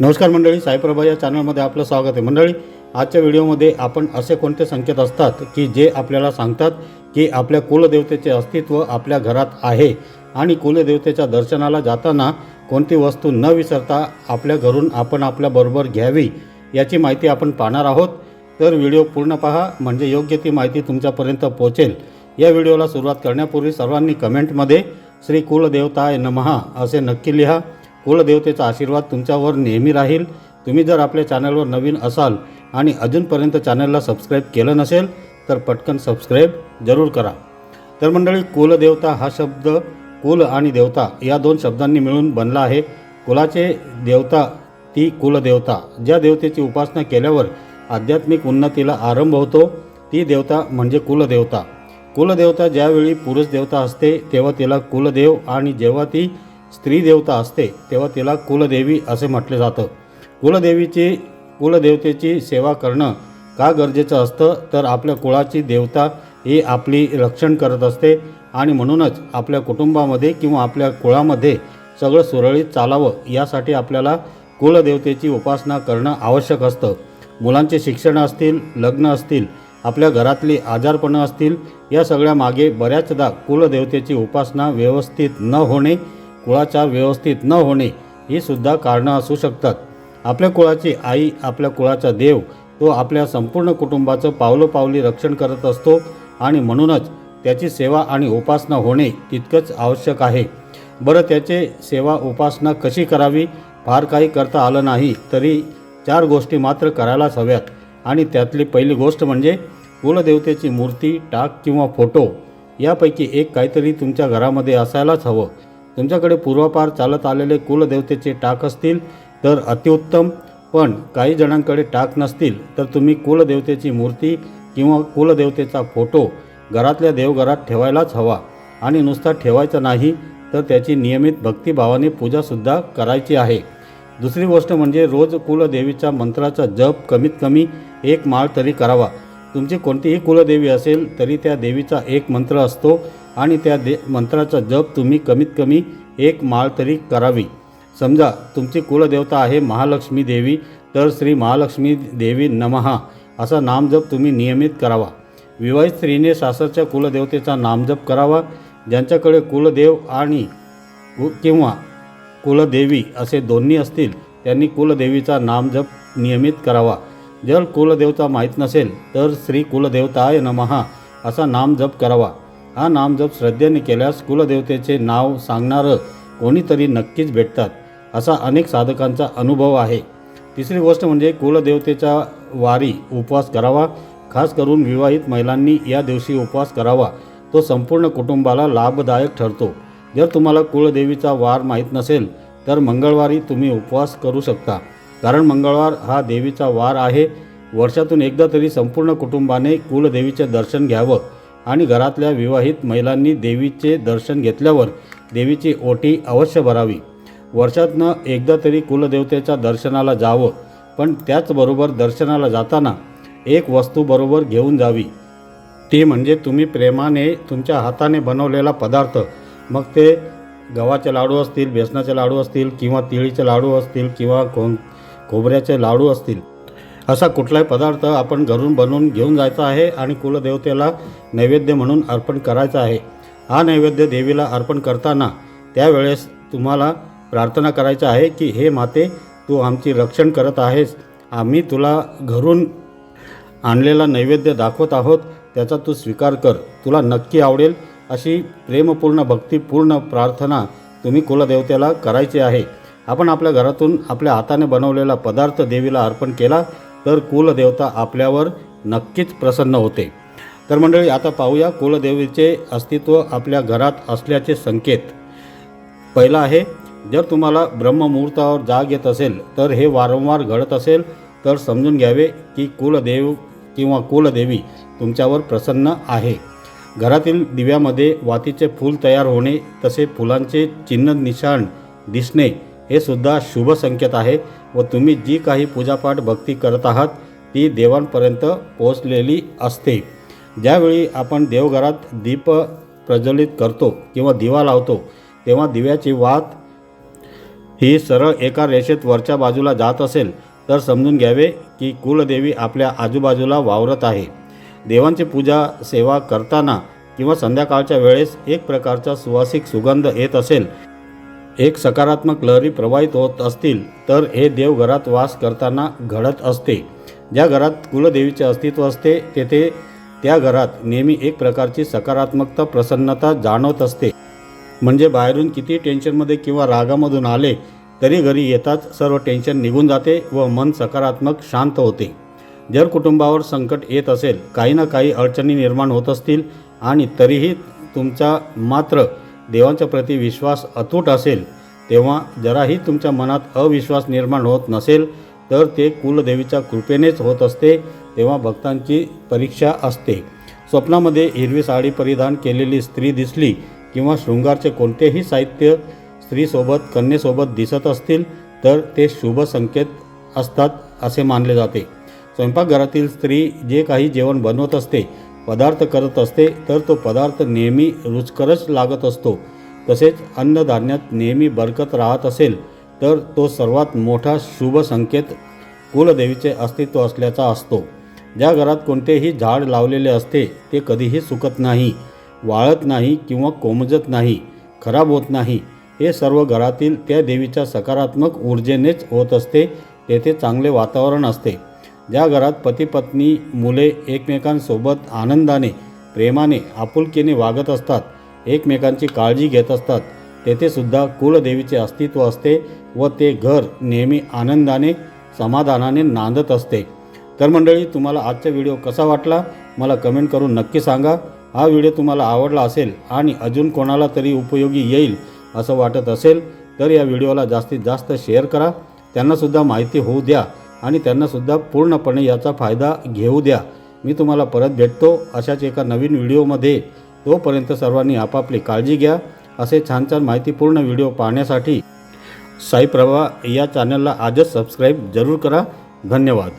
नमस्कार मंडळी साईप्रभा या चॅनलमध्ये आपलं स्वागत आहे. मंडळी आजच्या व्हिडिओमध्ये आपण असे कोणते संकेत असतात की जे आपल्याला सांगतात की आपल्या कुलदेवतेचे अस्तित्व आपल्या घरात आहे आणि कुलदेवतेच्या दर्शनाला जाताना कोणती वस्तू न विसरता आपल्या घरून आपण आपल्याबरोबर घ्यावी याची माहिती आपण पाहणार आहोत. तर व्हिडिओ पूर्ण पहा म्हणजे योग्य ती माहिती तुमच्यापर्यंत पोहोचेल. या व्हिडिओला सुरुवात करण्यापूर्वी सर्वांनी कमेंटमध्ये श्री कुलदेवताय नमहा असे नक्की लिहा. कुलदेवतेचा आशीर्वाद तुमच्यावर नेहमी राहील. तुम्ही जर आपल्या चॅनलवर नवीन असाल आणि अजूनपर्यंत चॅनलला सबस्क्राईब केलं नसेल तर पटकन सबस्क्राईब जरूर करा. तर मंडळी कुलदेवता हा शब्द कुल आणि देवता या दोन शब्दांनी मिळून बनला आहे. कुलाचे देवता ती कुलदेवता. ज्या देवतेची उपासना केल्यावर आध्यात्मिक उन्नतीला आरंभ होतो ती देवता म्हणजे कुलदेवता. कुलदेवता ज्यावेळी पुरुष देवता असते तेव्हा तिला कुलदेव आणि जेव्हा ती स्त्री देवता असते तेव्हा तिला कुलदेवी असे म्हटले जातं. कुलदेवीची कुलदेवतेची सेवा करणं का गरजेचं असतं? तर आपल्या कुळाची देवता ही आपली रक्षण करत असते आणि म्हणूनच आपल्या कुटुंबामध्ये किंवा आपल्या कुळामध्ये सगळं सुरळीत चालावं यासाठी आपल्याला कुलदेवतेची उपासना करणं आवश्यक असतं. मुलांचे शिक्षण असतील लग्न असतील आपल्या घरातली आजारपणं असतील या सगळ्या मागे बऱ्याचदा कुलदेवतेची उपासना व्यवस्थित न होणे कुळाचार व्यवस्थित न होणे ही सुद्धा कारणं असू शकतात. आपल्या कुळाची आई आपल्या कुळाचा देव तो आपल्या संपूर्ण कुटुंबाचं पावलोपावली रक्षण करत असतो आणि म्हणूनच त्याची सेवा आणि उपासना होणे तितकंच आवश्यक आहे. बरं त्याचे सेवा उपासना कशी करावी? फार काही करता आलं नाही तरी चार गोष्टी मात्र करायलाच हव्यात. आणि त्यातली पहिली गोष्ट म्हणजे कुलदेवतेची मूर्ती टाक किंवा फोटो यापैकी एक काहीतरी तुमच्या घरामध्ये असायलाच हवं. तुमच्याकडे पूर्वापार चालत आलेले कुलदेवतेचे टाक असतील तर अतिउत्तम पण काही जणांकडे टाक नसतील तर तुम्ही कुलदेवतेची मूर्ती किंवा कुलदेवतेचा फोटो घरातल्या देवघरात ठेवायलाच हवा. आणि नुसता ठेवायचा नाही तर त्याची नियमित भक्तिभावाने पूजासुद्धा करायची आहे. दुसरी गोष्ट म्हणजे रोज कुलदेवीच्या मंत्राचा जप कमीत कमी एक माळ तरी करावा. तुमची कोणतीही कुलदेवी असेल तरी त्या देवीचा एक मंत्र असतो आणि त्या दे मंत्राचा जप तुम्ही कमीत कमी एक माळ तरी करावी. समजा तुमची कुलदेवता आहे महालक्ष्मी देवी तर श्री महालक्ष्मी देवी नमहा असा नामजप तुम्ही नियमित करावा. विवाहित स्त्रीने सासरच्या कुलदेवतेचा नामजप करावा ज्यांच्याकडे कुलदेव आणि किंवा कुलदेवी असे दोन्ही असतील त्यांनी कुलदेवीचा नामजप नियमित करावा. जर कुलदेवता माहीत नसेल तर श्री कुलदेवताय नमहा असा नामजप करावा. हा नामजप श्रद्धेने केल्यास कुलदेवतेचे नाव सांगणारं कोणीतरी नक्कीच भेटतात असा अनेक साधकांचा अनुभव आहे. तिसरी गोष्ट म्हणजे कुलदेवतेचा वारी उपवास करावा खास करून विवाहित महिलांनी या दिवशी उपवास करावा. तो संपूर्ण कुटुंबाला लाभदायक ठरतो. जर तुम्हाला कुलदेवीचा वार माहीत नसेल तर मंगळवारी तुम्ही उपवास करू शकता. कारण मंगळवार हा देवीचा वार आहे. वर्षातून एकदा तरी संपूर्ण कुटुंबाने कुलदेवीचे दर्शन घ्यावं. आणि घरातल्या विवाहित महिलांनी देवीचे दर्शन घेतल्यावर देवीची ओटी अवश्य भरावी. वर्षातनं एकदा तरी कुलदेवतेच्या दर्शनाला जावं पण त्याचबरोबर दर्शनाला जाताना एक वस्तू बरोबर घेऊन जावी. ती म्हणजे तुम्ही प्रेमाने तुमच्या हाताने बनवलेला पदार्थ. मग ते गव्हाचे लाडू असतील बेसनाचे लाडू असतील किंवा तिळीचे लाडू असतील किंवा खो खोबऱ्याचे लाडू असतील. असा कुठलाही पदार्थ आपण घरून बनवून घेऊन जायचा आहे आणि कुलदेवतेला नैवेद्य म्हणून अर्पण करायचा आहे. हा नैवेद्य देवीला अर्पण करताना त्यावेळेस तुम्हाला प्रार्थना करायची आहे की हे माते तू आमची रक्षण करत आहेस. आम्ही तुला घरून आणलेला नैवेद्य दाखवत आहोत. त्याचा तू स्वीकार कर. तुला नक्की आवडेल अशी प्रेमपूर्ण भक्तीपूर्ण प्रार्थना तुम्ही कुलदेवतेला करायची आहे. आपण आपल्या घरातून आपल्या हाताने बनवलेला पदार्थ देवीला अर्पण केला. तर कुलदेवता आपल्यावर नक्कीच प्रसन्न होते. तर मंडळी आता पाहूया कुलदेवीचे अस्तित्व आपल्या घरात असल्याचे संकेत. पहिला आहे जर तुम्हाला ब्रह्ममुहूर्तावर जाग येत असेल तर हे वारंवार घडत असेल तर समजून घ्यावे की कुलदेव किंवा कुलदेवी तुमच्यावर प्रसन्न आहे. घरातील दिव्यामध्ये वातीचे फूल तयार होणे तसे फुलांचे चिन्ह निशाण दिसणे हे सुद्धा शुभ संकेत आहे व तुम्ही जी काही पूजापाठ भक्ती करत आहात ती देवांपर्यंत पोचलेली असते. ज्यावेळी आपण देवघरात दीप प्रज्वलित करतो किंवा दिवा लावतो तेव्हा दिव्याची वात ही सरळ एका रेषेत वरच्या बाजूला जात असेल तर समजून घ्यावे की कुलदेवी आपल्या आजूबाजूला वावरत आहे. देवांची पूजा सेवा करताना किंवा संध्याकाळच्या वेळेस एक प्रकारचा सुवासिक सुगंध येत असेल एक सकारात्मक लहरी प्रवाहित होत असतील तर हे देव घरात वास करताना घडत असते. ज्या घरात कुलदेवीचे अस्तित्व असते तेथे त्या घरात नेहमी एक प्रकारची सकारात्मकता प्रसन्नता जाणवत असते. म्हणजे बाहेरून किती टेन्शनमध्ये किंवा रागामधून आले तरी घरी येताच सर्व टेन्शन निघून जाते व मन सकारात्मक शांत होते. जर कुटुंबावर संकट येत असेल काही ना काही अडचणी निर्माण होत असतील आणि तरीही तुमचा मात्र देवांच्या प्रती विश्वास अतूट असेल तेव्हा जराही तुमच्या मनात अविश्वास निर्माण होत नसेल तर ते कुलदेवीच्या कृपेनेच होत असते तेव्हा भक्तांची परीक्षा असते. स्वप्नामध्ये हिरवी साडी परिधान केलेली स्त्री दिसली किंवा शृंगारचे कोणतेही साहित्य स्त्रीसोबत कन्येसोबत दिसत असतील तर ते शुभ संकेत असतात असे मानले जाते. स्वयंपाकघरातील स्त्री जे काही जेवण बनवत असते पदार्थ करत असते तर तो पदार्थ नेहमी रुचकरच लागत असतो. तसेच अन्नधान्यात नेहमी बरकत राहत असेल तर तो सर्वात मोठा शुभ संकेत कुलदेवीचे अस्तित्व असल्याचा असतो. ज्या घरात कोणतेही झाड लावलेले असते ते कधीही सुकत नाही वाळत नाही किंवा कोमजत नाही खराब होत नाही. हे सर्व घरातील त्या देवीच्या सकारात्मक ऊर्जेनेच होत असते तेथे चांगले वातावरण असते. ज्या घरात पती पत्नी मुले एकमेकांसोबत आनंदाने प्रेमाने आपुलकीने वागत असतात एकमेकांची काळजी घेत असतात तेथे सुद्धा कुलदेवीचे अस्तित्व असते व ते घर नेहमी आनंदाने समाधानाने नांदत असते. तर मंडळी तुम्हाला आजचा व्हिडिओ कसा वाटला? मला कमेंट करून नक्की सांगा. हा व्हिडिओ तुम्हाला आवडला असेल आणि अजून कोणाला तरी उपयोगी येईल असं वाटत असेल तर या व्हिडिओला जास्तीत जास्त शेअर करा. त्यांनासुद्धा माहिती होऊ द्या. आणि त्यांनासुद्धा पूर्णपणे याचा फायदा घेऊ द्या. मी तुम्हाला परत भेटतो अशाच एका नवीन व्हिडिओमध्ये. तोपर्यंत सर्वांनी आपापली काळजी घ्या. असे छान छान माहितीपूर्ण व्हिडिओ पाहण्यासाठी साई प्रभा या चॅनलला आजच सबस्क्राईब जरूर करा. धन्यवाद.